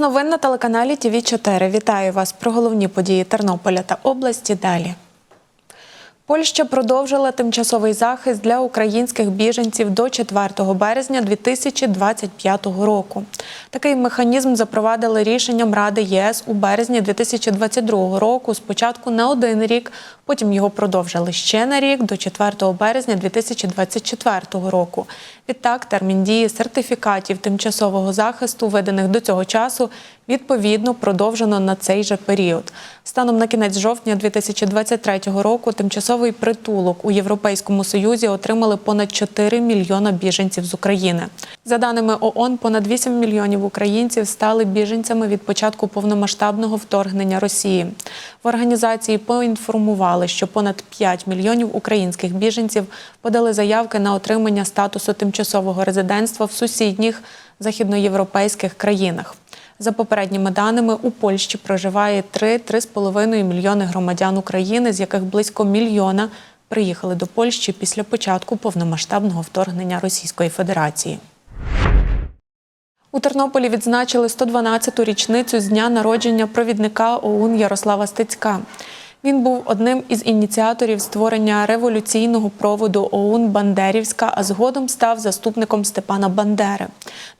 Новин на телеканалі ТВ 4 Вітаю вас про головні події Тернополя та області. Далі. Польща продовжила тимчасовий захист для українських біженців до 4 березня 2025 року. Такий механізм запровадили рішенням Ради ЄС у березні 2022 року. Спочатку на один рік, потім його продовжили ще на рік до 4 березня 2024 року. Відтак, термін дії сертифікатів тимчасового захисту, виданих до цього часу, відповідно продовжено на цей же період. Станом на кінець жовтня 2023 року тимчасовий притулок у Європейському Союзі отримали понад 4 мільйона біженців з України. За даними ООН, понад 8 мільйонів українців стали біженцями від початку повномасштабного вторгнення Росії. В організації поінформували, що понад 5 мільйонів українських біженців подали заявки на отримання статусу тимчасового резидентства в сусідніх західноєвропейських країнах. За попередніми даними, у Польщі проживає 3-3,5 мільйони громадян України, з яких близько мільйона приїхали до Польщі після початку повномасштабного вторгнення Російської Федерації. У Тернополі відзначили 112-ту річницю з дня народження провідника ОУН Ярослава Стецька. Він був одним із ініціаторів створення революційного проводу ОУН Бандерівська, а згодом став заступником Степана Бандери.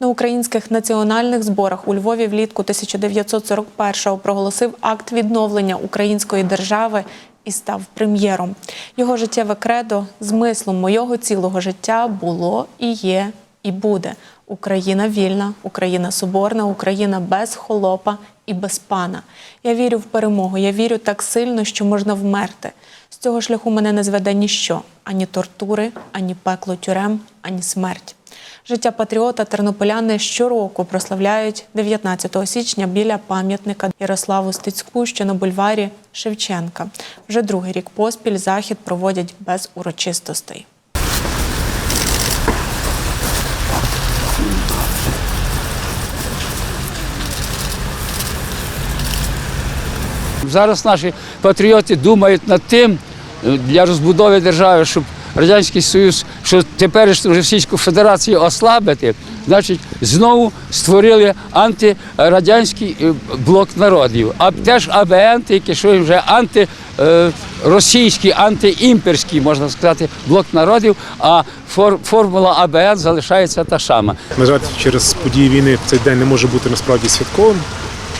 На українських національних зборах у Львові влітку 1941-го проголосив акт відновлення української держави і став прем'єром. Його життєве кредо змислом моєго цілого життя було і є, і буде. Україна вільна, Україна соборна, Україна без холопа і без пана. Я вірю в перемогу. Я вірю так сильно, що можна вмерти. З цього шляху мене не зведе ніщо: ані тортури, ані пекло тюрем, ані смерть. Життя патріота тернополяни щороку прославляють 19 січня біля пам'ятника Ярославу Стецьку, що на бульварі Шевченка. Вже другий рік поспіль захід проводять без урочистостей. Зараз наші патріоти думають над тим е, для розбудови держави, щоб Радянський Союз, що теперішню Російську Федерацію ослабити, значить, знову створили антирадянський е, блок народів. А теж АБН, тільки що вже антиросійський, антиімперський, можна сказати, блок народів, а фор- формула АБН залишається та сама. На жаль, через події війни цей день не може бути насправді святковим.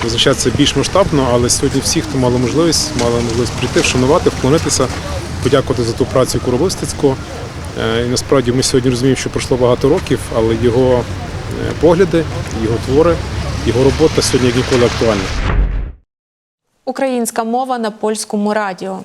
Визначається більш масштабно, але сьогодні всі, хто мали можливість, мали можливість прийти, вшанувати, вклонитися, подякувати за ту працю, яку робив Стецько. Е, І насправді ми сьогодні розуміємо, що пройшло багато років, але його е, погляди, його твори, його робота сьогодні як ніколи актуальна. Українська мова на польському радіо.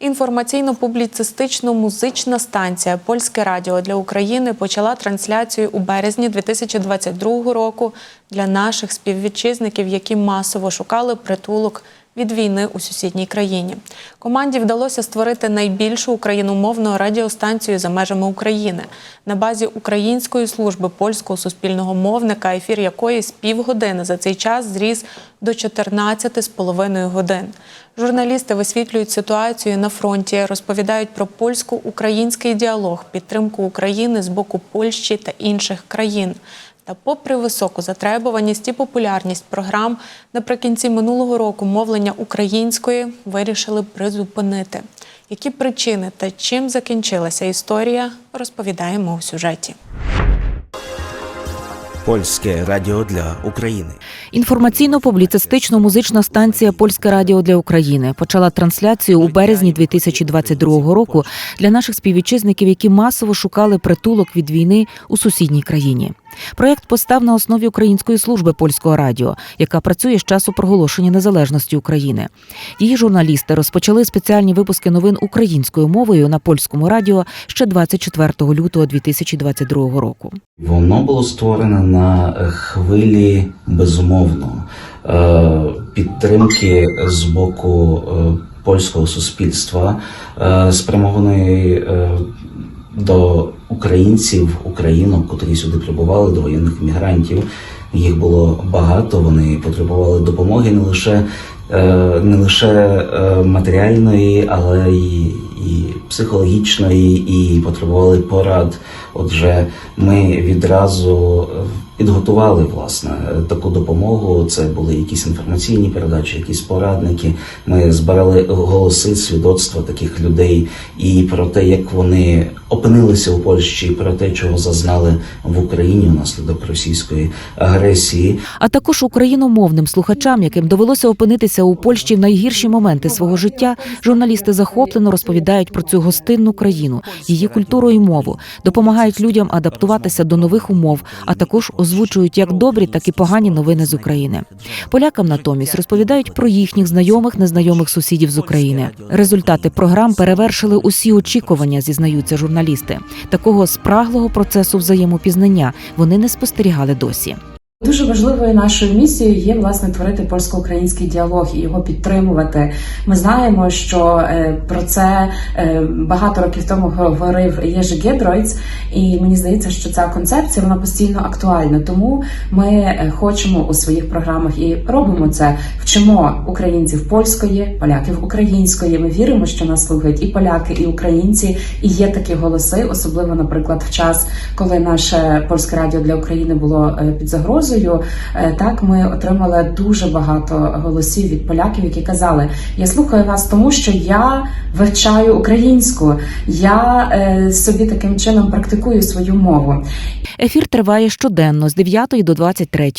Інформаційно-публіцистично-музична станція Польське радіо для України почала трансляцію у березні 2022 року для наших співвітчизників, які масово шукали притулок від війни у сусідній країні. Команді вдалося створити найбільшу україномовну радіостанцію за межами України на базі Української служби польського суспільного мовника, ефір якої з півгодини за цей час зріс до 14,5 годин. Журналісти висвітлюють ситуацію на фронті, розповідають про польсько-український діалог, підтримку України з боку Польщі та інших країн. Та, попри високу затребуваність і популярність програм, наприкінці минулого року мовлення української вирішили призупинити. Які причини та чим закінчилася історія, розповідаємо у сюжеті. Польське радіо для України. Інформаційно-публіцистично-музична станція Польське радіо для України почала трансляцію у березні 2022 року для наших співвітчизників, які масово шукали притулок від війни у сусідній країні. Проєкт постав на основі Української служби польського радіо, яка працює з часу проголошення незалежності України. Її журналісти розпочали спеціальні випуски новин українською мовою на польському радіо ще 24 лютого 2022 року. Воно було створене на хвилі безумовно е, підтримки з боку е, польського суспільства, е, спрямованої до українців, українок, котрі сюди прибували, до воєнних мігрантів. Їх було багато. Вони потребували допомоги не лише е, не лише е, матеріальної, але й і психологічної, і потребували порад. Отже, ми відразу підготували власне таку допомогу. Це були якісь інформаційні передачі, якісь порадники. Ми збирали голоси, свідоцтва таких людей і про те, як вони опинилися у Польщі, і про те, чого зазнали в Україні внаслідок російської агресії. А також україномовним слухачам, яким довелося опинитися у Польщі в найгірші моменти свого життя, журналісти захоплено розповідають про цю гостинну країну, її культуру і мову, допомагають людям адаптуватися до нових умов, а також озвучують як добрі, так і погані новини з України. Полякам натомість розповідають про їхніх знайомих, незнайомих сусідів з України. Результати програм перевершили усі очікування, зізнаються журналісти. Такого спраглого процесу взаємопізнання вони не спостерігали досі. Дуже важливою нашою місією є власне творити польсько-український діалог і його підтримувати. Ми знаємо, що е, про це е, багато років тому говорив Єжи Гедройц, і мені здається, що ця концепція вона постійно актуальна. Тому ми е, хочемо у своїх програмах і робимо це. Вчимо українців польської, поляків української. Ми віримо, що нас слухають і поляки, і українці. І є такі голоси, особливо, наприклад, в час, коли наше польське радіо для України було під загрозою. Е, Так, ми отримали дуже багато голосів від поляків, які казали: Я слухаю вас, тому що я вивчаю українську, я е, собі таким чином практикую свою мову. Ефір триває щоденно з 9 до 23.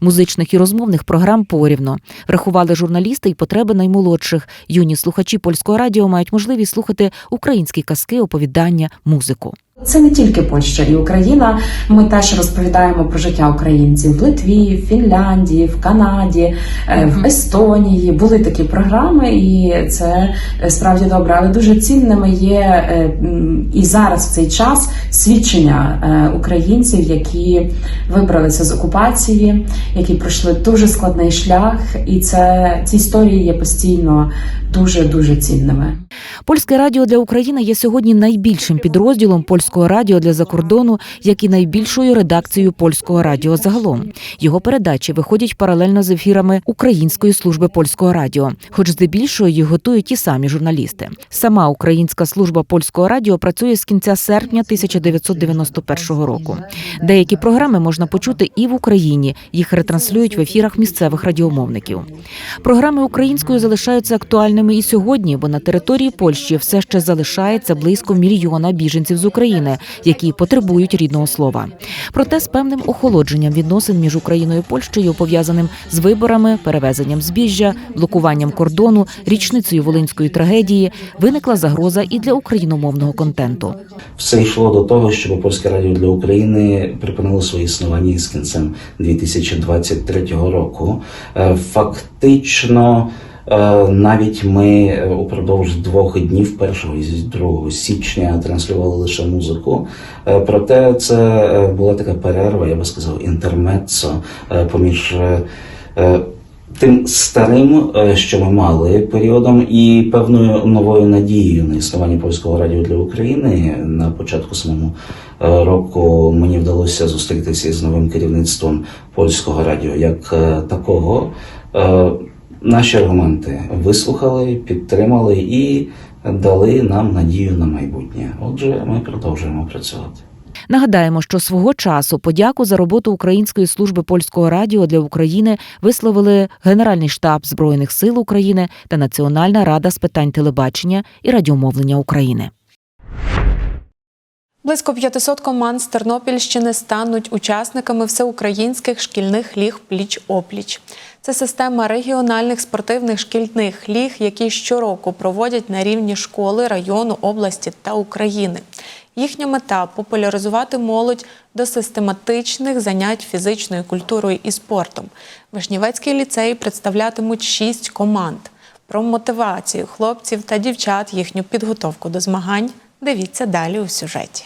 Музичних і розмовних програм порівно. Врахували журналісти і потреби наймолодших. Юні слухачі польського радіо мають можливість слухати українські казки, оповідання, музику. Це не тільки Польща і Україна. Ми теж розповідаємо про життя українців в Литві, в Фінляндії, в Канаді, е, в Естонії. Були такі програми, і це е, справді добре. Але дуже цінними є е, і зараз в цей час свідчення українців, які вибралися з окупації, які пройшли дуже складний шлях, і це ці історії є постійно дуже дуже цінними. Польське радіо для України є сьогодні найбільшим підрозділом польського радіо для закордону, як і найбільшою редакцією польського радіо загалом. Його передачі виходять паралельно з ефірами Української служби польського радіо, хоч здебільшого їх готують ті самі журналісти. Сама Українська служба польського радіо працює з кінця серпня 1991 року. Деякі програми можна почути і в Україні. Їх ретранслюють в ефірах місцевих радіомовників. Програми українською залишаються актуальними і сьогодні, бо на території Польщі все ще залишається близько мільйона біженців з України, які потребують рідного слова. Проте з певним охолодженням відносин між Україною і Польщею, пов'язаним з виборами, перевезенням збіжжя, блокуванням кордону, річницею волинської трагедії, виникла загроза і для україномовного контенту. Все йшло до того, щоб польське радіо для України припинило своє існування з кінцем 2023 року. Е, Фактично. Е, Навіть ми е, упродовж двох днів, 1 і 2 січня, транслювали лише музику. Е, Проте це була така перерва, я би сказав, інтермеццо е, поміж тим старим, що ми мали періодом, і певною новою надією на існування польського радіо для України на початку самого е, року мені вдалося зустрітися із новим керівництвом польського радіо як такого. Наші аргументи вислухали, підтримали і дали нам надію на майбутнє. Отже, ми продовжуємо працювати. Нагадаємо, що свого часу подяку за роботу Української служби польського радіо для України висловили Генеральний штаб збройних сил України та Національна рада з питань телебачення і радіомовлення України. Близько 500 команд з Тернопільщини стануть учасниками всеукраїнських шкільних ліг пліч-опліч. Це система регіональних спортивних шкільних ліг, які щороку проводять на рівні школи, району, області та України. Їхня мета популяризувати молодь до систематичних занять фізичною культурою і спортом. Вишнівецький ліцей представлятимуть шість команд. Про мотивацію хлопців та дівчат, їхню підготовку до змагань. Дивіться далі у сюжеті.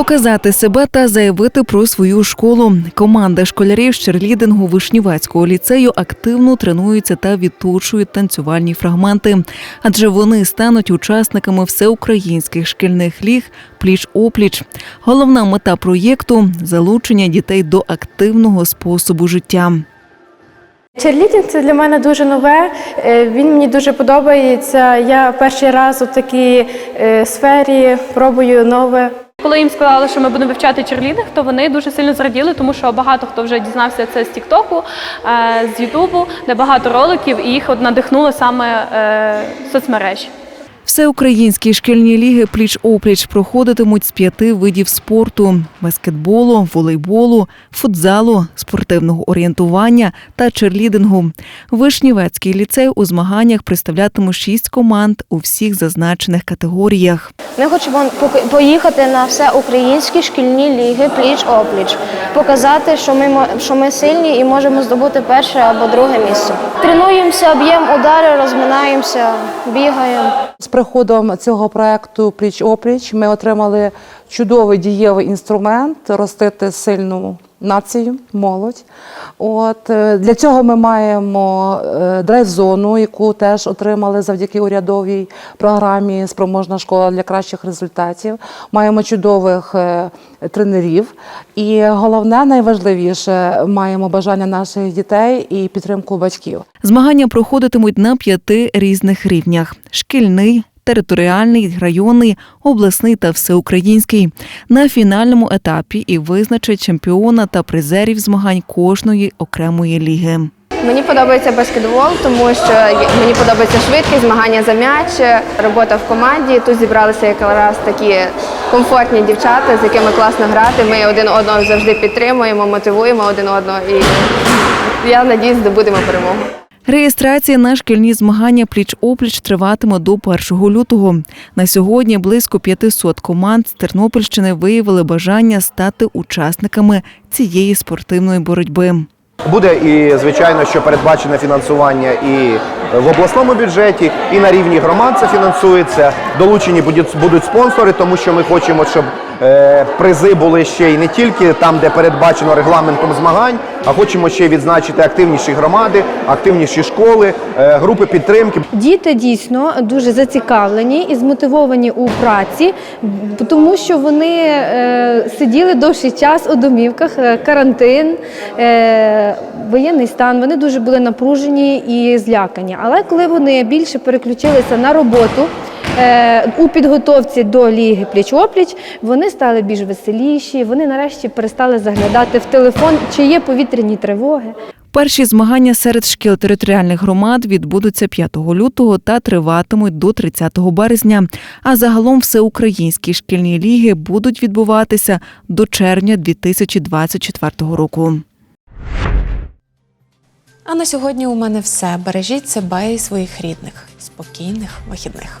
Показати себе та заявити про свою школу. Команда школярів з черлідингу Вишнівецького ліцею активно тренуються та відточують танцювальні фрагменти, адже вони стануть учасниками всеукраїнських шкільних ліг пліч-опліч. Головна мета проєкту залучення дітей до активного способу життя. Черлідінг це для мене дуже нове. е, Він мені дуже подобається. Я перший раз у такій е, сфері пробую нове. Коли їм сказали, що ми будемо вивчати черлідинг, то вони дуже сильно зраділи, тому що багато хто вже дізнався це з Тіктоку, е, з Ютубу, де багато роликів, і їх от надихнуло саме е, соцмереж. Всеукраїнські шкільні ліги пліч-опліч проходитимуть з п'яти видів спорту: баскетболу, волейболу, футзалу, спортивного орієнтування та черлідингу. Вишнівецький ліцей у змаганнях представлятиме шість команд у всіх зазначених категоріях. Ми хочемо поїхати на всеукраїнські шкільні ліги пліч-опліч, показати, що ми що ми сильні і можемо здобути перше або друге місце. Тренуємося, б'ємо удари, розминаємося, бігаємо. Приходом цього проекту Пліч опліч ми отримали чудовий дієвий інструмент ростити сильну націю, молодь. От е, для цього ми маємо е, драйв-зону, яку теж отримали завдяки урядовій програмі Спроможна школа для кращих результатів. Маємо чудових е, тренерів. І головне, найважливіше, маємо бажання наших дітей і підтримку батьків. Змагання проходитимуть на п'яти різних рівнях: шкільний. Територіальний, районний, обласний та всеукраїнський на фінальному етапі і визначать чемпіона та призерів змагань кожної окремої ліги. Мені подобається баскетбол, тому що мені подобається швидкість, змагання за м'яч, робота в команді. Тут зібралися якраз такі комфортні дівчата, з якими класно грати. Ми один одного завжди підтримуємо, мотивуємо один одного. І я надіюсь, здобудемо перемогу. Реєстрація на шкільні змагання пліч-опліч триватиме до 1 лютого. На сьогодні близько 500 команд з Тернопільщини виявили бажання стати учасниками цієї спортивної боротьби. Буде і звичайно, що передбачене фінансування і в обласному бюджеті, і на рівні громад це фінансується. Долучені будуть спонсори, тому що ми хочемо, щоб призи були ще й не тільки там, де передбачено регламентом змагань, а хочемо ще відзначити активніші громади, активніші школи, е, групи підтримки. Діти дійсно дуже зацікавлені і змотивовані у праці, тому що вони е, сиділи довший час у домівках, е, карантин, е, воєнний стан. Вони дуже були напружені і злякані. Але коли вони більше переключилися на роботу. Е, У підготовці до ліги пліч-опліч вони стали більш веселіші. Вони нарешті перестали заглядати в телефон, чи є повітряні тривоги. Перші змагання серед шкіл територіальних громад відбудуться 5 лютого та триватимуть до 30 березня. А загалом всеукраїнські шкільні ліги будуть відбуватися до червня 2024 року. А на сьогодні у мене все. Бережіть себе і своїх рідних. Спокійних вихідних.